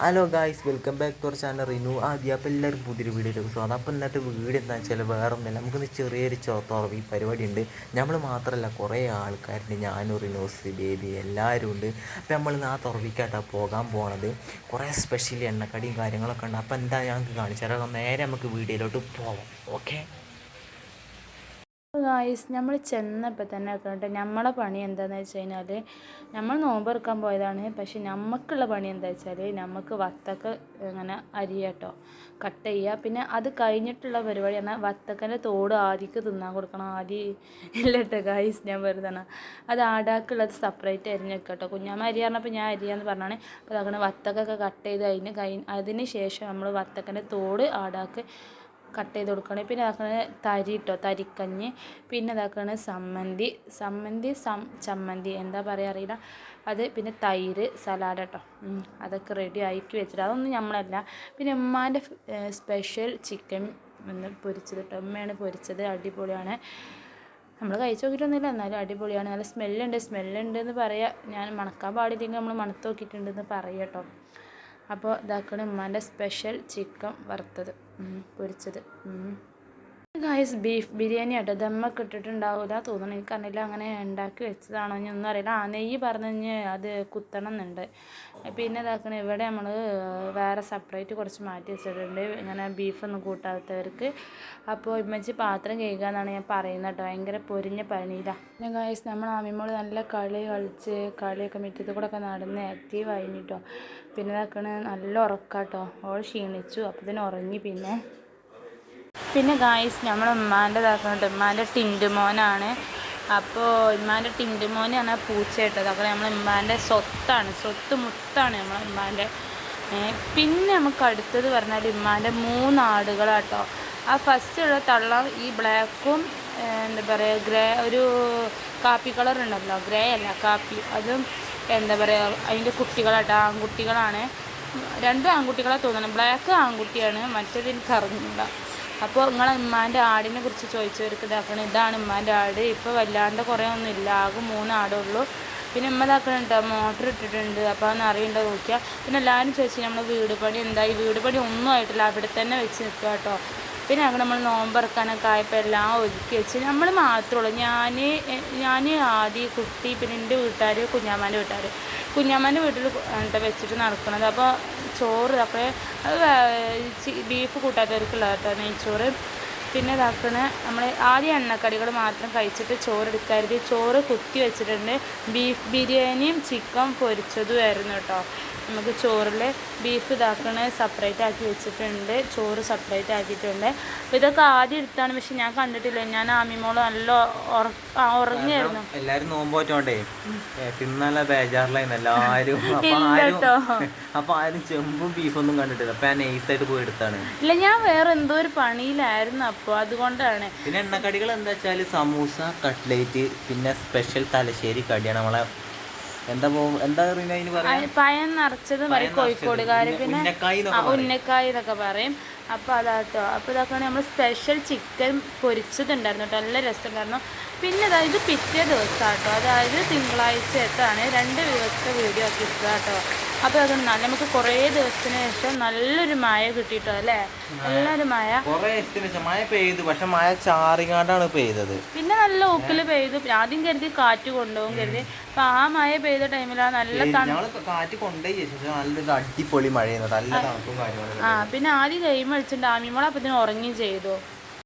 Hello guys welcome back to our channel Rinu ആദ്യം അപ്പോൾ എല്ലാവരും പുതിയൊരു വീഡിയോയിലേക്ക് സ്വാഗതം. അപ്പോൾ ഇന്നത്തെ വീഡിയോ എന്താ വെച്ചാൽ വേറെ ഒന്നുമില്ല നമുക്കൊന്ന് ചെറിയൊരു ചോത്തോറവ് ഈ പരിപാടി ഉണ്ട് നമ്മൾ മാത്രമല്ല കുറേ ആൾക്കാരുണ്ട്. ഞാനും റിനോസ് ബേബി എല്ലാവരും ഉണ്ട്. അപ്പോൾ നമ്മൾ ആ തുറവിക്കായിട്ടാണ് പോകാൻ പോണത്. കുറേ സ്പെഷ്യൽ എണ്ണക്കടിയും കാര്യങ്ങളൊക്കെ ഉണ്ട്. അപ്പോൾ എന്താ ഞങ്ങൾക്ക് കാണിച്ചു നേരെ നമുക്ക് വീഡിയോയിലോട്ട് പോവാം. ഓക്കെ ഗായ്സ് നമ്മൾ ചെന്നപ്പോൾ തന്നെ കേട്ടോ നമ്മളെ പണി എന്താണെന്ന് വെച്ച് കഴിഞ്ഞാൽ നമ്മൾ നോമ്പെറുക്കാൻ പോയതാണ്. പക്ഷെ നമുക്കുള്ള പണി എന്താ വെച്ചാൽ നമുക്ക് വത്തക്ക ഇങ്ങനെ അരിയട്ടോ കട്ട് ചെയ്യുക പിന്നെ അത് കഴിഞ്ഞിട്ടുള്ള പരിപാടി എന്നാൽ വത്തക്കന്റെ തോട് ആദ്യക്ക് തിന്നാൻ കൊടുക്കണം. ആദി ഇല്ലട്ടോ ഗായ്സ് ഞാൻ വെറുതെ അത് ആടാക്കുള്ളത് സെപ്പറേറ്റ് അരിഞ്ഞൊക്കെ കേട്ടോ. കുഞ്ഞാമ്മ അരി പറഞ്ഞപ്പോൾ ഞാൻ അരിയാന്ന് പറഞ്ഞാണ്. അപ്പോൾ അതങ്ങനെ വത്തക്കൊക്കെ കട്ട് ചെയ്ത് കഴിഞ്ഞ് കഴിഞ്ഞ് അതിന് ശേഷം നമ്മൾ വത്തക്കന്റെ തോട് ആടാക്ക് കട്ട് ചെയ്ത് കൊടുക്കണം പിന്നെ ഇതാക്കണത് തരി ഇട്ടോ തരിക്കഞ്ഞ് പിന്നെ അതാക്കണ സമ്മന്തി സമ്മന്തി സം ചമ്മന്തി എന്താ പറയുക അറിയില്ല അത് പിന്നെ തൈര് സലാഡ് കേട്ടോ അതൊക്കെ റെഡി ആക്കി വെച്ചിട്ട് അതൊന്നും നമ്മളല്ല പിന്നെ ഉമ്മാന്റെ സ്പെഷ്യൽ ചിക്കൻ ഒന്ന് പൊരിച്ചത് കേട്ടോ ഉമ്മയാണ് പൊരിച്ചത് അടിപൊളിയാണ് നമ്മൾ കഴിച്ച് നോക്കിയിട്ടൊന്നുമില്ല എന്നാലും അടിപൊളിയാണ് നല്ല സ്മെല്ലുണ്ട് സ്മെല്ലുണ്ട് എന്ന് പറയാം ഞാൻ മണക്കാൻ പാടില്ലെങ്കിൽ നമ്മൾ മണത്ത് നോക്കിയിട്ടുണ്ടെന്ന് പറയാം കേട്ടോ. അപ്പോൾ ഇതാക്കണം ഉമ്മാന്റെ സ്പെഷ്യൽ ചിക്കൻ വറുത്തത്. പൊരിച്ചത്. ഗായ്സ് ബീഫ് ബിരിയാണി ആട്ടോ ദമ്മൊക്കെ ഇട്ടിട്ടുണ്ടാവില്ല തോന്നുന്നു എനിക്കറിയില്ല അങ്ങനെ ഉണ്ടാക്കി വെച്ചതാണോ ഇനി ഒന്നും അറിയില്ല. ആ നെയ്യ് പറഞ്ഞു കഴിഞ്ഞാൽ അത് കുത്തണം എന്നുണ്ട് പിന്നെ ഇതാക്കണേ ഇവിടെ നമ്മൾ വേറെ സെപ്പറേറ്റ് കുറച്ച് മാറ്റി വെച്ചിട്ടുണ്ട്. ഇങ്ങനെ ബീഫൊന്നും കൂട്ടാത്തവർക്ക്. അപ്പോൾ ഇമ്മച്ചി പാത്രം കഴുകാന്നാണ് ഞാൻ പറയുന്നത് കേട്ടോ. ഭയങ്കര പൊരിഞ്ഞ പണിയില്ല പിന്നെ ഗായ്സ് നമ്മൾ ആമിമോൾ നല്ല കളി കളിച്ച് കളിയൊക്കെ മുറ്റത്ത് കൂടെ ഒക്കെ നടന്ന് ആക്റ്റീവ് ആയിട്ടോ പിന്നെ ഇതാക്കണ നല്ല ഉറക്കാട്ടോ ഓൾ ക്ഷീണിച്ചു. അപ്പോൾ തന്നെ ഉറങ്ങി പിന്നെ. പിന്നെ ഗായ്സ് നമ്മൾ ഉമ്മാന്റെ ഇതാക്കുന്നുണ്ട് ഉമ്മാന്റെ ടിൻഡുമോനാണ് അപ്പോൾ ഉമ്മാന്റെ ടിൻഡുമോനെയാണ് മോന് പറഞ്ഞാൽ പൂച്ച ഇട്ടത് അപ്പോൾ നമ്മൾ ഉമ്മാന്റെ സ്വത്താണ്. സ്വത്ത് മുത്താണ് നമ്മളെ ഉമ്മാന്റെ പിന്നെ നമുക്ക് അടുത്തത് പറഞ്ഞാൽ ഉമ്മാന്റെ മൂന്ന് ആടുകളാട്ടോ ആ ഫസ്റ്റ് ഉള്ള തള്ള ഈ ബ്ലാക്കും എന്താ പറയുക ഗ്രേ ഒരു കാപ്പി കളർ ഉണ്ടല്ലോ. ഗ്രേ അല്ല കാപ്പി. അതും എന്താ പറയുക അതിന്റെ കുട്ടികളാട്ടോ. ആൺകുട്ടികളാണ്. രണ്ടും ആൺകുട്ടികളെ തോന്നണം. ബ്ലാക്ക് ആൺകുട്ടിയാണ്. മറ്റേത് എനിക്ക് അപ്പോൾ നിങ്ങളെ ഉമ്മാന്റെ ആടിനെ കുറിച്ച് ചോദിച്ചവർക്ക് ഇതാണ് ഉമ്മാന്റെ ആട്. ഇപ്പോൾ വല്ലാണ്ട് കുറേ ഒന്നും ഇല്ല ആകെ മൂന്ന് ആടുള്ളൂ. പിന്നെ ഉമ്മ ഇതാക്കണുണ്ട് മോട്ടർ ഇട്ടിട്ടുണ്ട്. അപ്പോൾ അതൊന്ന് അറിയണ്ടോ നോക്കിയാൽ പിന്നെ എല്ലാവരും ചോദിച്ചു നമ്മൾ വീട് പണി എന്തായി വീട് പണി ഒന്നും ആയിട്ടില്ല. അവിടെ തന്നെ വെച്ച് നിൽക്കുക കേട്ടോ. പിന്നെ അങ്ങനെ നമ്മൾ നോമ്പിറക്കാനൊക്കെ ആയപ്പോൾ എല്ലാം ഒതുക്കി വെച്ച് നമ്മൾ മാത്രമേ ഉള്ളൂ. ഞാൻ ഞാൻ ആദ്യം കുട്ടി പിന്നെ എന്റെ വീട്ടുകാർ കുഞ്ഞാമ്മാന്റെ വീട്ടുകാർ കുഞ്ഞാമ്മാന്റെ വീട്ടിൽ എന്താ വെച്ചിട്ട് നടക്കുന്നത് അപ്പോൾ ചോറ് അപ്പോൾ ബീഫ് കൂട്ടാത്തവർക്കുള്ള കേട്ടോ നെയ്ച്ചോറ്. പിന്നെ ഇതാക്കണ നമ്മൾ ആദ്യം എണ്ണക്കടികൾ മാത്രം കഴിച്ചിട്ട് ചോറ് എടുക്കരുത് ചോറ് കുത്തി വെച്ചിട്ടുണ്ട്. ബീഫ് ബിരിയാണിയും ചിക്കൻ പൊരിച്ചതുമായിരുന്നു കേട്ടോ. നമുക്ക് ചോറിൽ ബീഫ് ഇതാക്കണ സെപ്പറേറ്റ് ആക്കി വെച്ചിട്ടുണ്ട്. ചോറ് സെപ്പറേറ്റ് ആക്കിയിട്ടുണ്ട്. അപ്പോൾ ഇതൊക്കെ ആദ്യം എടുത്താണ്. പക്ഷെ ഞാൻ കണ്ടിട്ടില്ല. ഞാൻ ആമിമോൾ നല്ല ഉറങ്ങിയായിരുന്നു. എല്ലാരും നോമ്പോറ്റോണ്ടേ തിന്നല്ല ബേജാറിലായിരുന്നു എല്ലാരും. അപ്പൊ ഇല്ല ആരും ട്ടോ. ആരും ചെമ്പും ബീഫൊന്നും കണ്ടിട്ടില്ല. അപ്പൊ ഞാൻ നൈസായിട്ട് പോയി എടുത്താണ്. ഇല്ല ഞാൻ വേറെ എന്തോ ഒരു പണിയിലായിരുന്നു അപ്പോൾ അതുകൊണ്ടാണ്. പിന്നെ എണ്ണക്കടികൾ എന്താ വെച്ചാൽ സമൂസ കട്ട്ലേറ്റ് പിന്നെ സ്പെഷ്യൽ തലശ്ശേരി കടിയാണ് നമ്മളെ എന്താ എന്താ അതിന് പറയാ? പയം നിറച്ചത് പറയും കോഴിക്കോടുകാർ പിന്നെ ഉന്നക്കായ് എന്നൊക്കെ പറയും. അപ്പോൾ അതാട്ടോ. അപ്പോൾ ഇതാക്കുകയാണെങ്കിൽ നമ്മൾ സ്പെഷ്യൽ ചിക്കൻ പൊരിച്ചതുണ്ടായിരുന്നു കേട്ടോ. നല്ല രസമുണ്ടായിരുന്നു. പിന്നെ അതായത് പിറ്റേ പിറ്റേ കേട്ടോ അതായത് തിങ്കളാഴ്ചത്താണ് രണ്ട് ദിവസത്തെ വീഡിയോ ഒക്കെ ഇട്ടത് കേട്ടോ. അപ്പോൾ അത് നല്ല നമുക്ക് കുറേ ദിവസത്തിന് ശേഷം നല്ലൊരു മഴ കിട്ടിയിട്ടോ അല്ലേ? നല്ലൊരു മായ കുറേ ദിവസത്തിന് ശേഷം മഴ പെയ്തു പക്ഷെ മഴ ചാറിങ്ങാണ്ടാണ് പെയ്തത്. പിന്നെ നല്ല ഊക്കിൽ പെയ്തു. ആദ്യം കരുതി കാറ്റ് കൊണ്ടുപോകും കരുതി. അപ്പം ആ മായ പെയ്ത ടൈമിലാണ് നല്ല കാറ്റ് കൊണ്ടുപോയി നല്ലൊരു അടിപൊളി മഴ ആ. പിന്നെ ആദ്യം ഗെയിം കളിച്ചിട്ടുണ്ട് ആമിമോൾ അപ്പത്തിന് ഉറങ്ങി ചെയ്തു.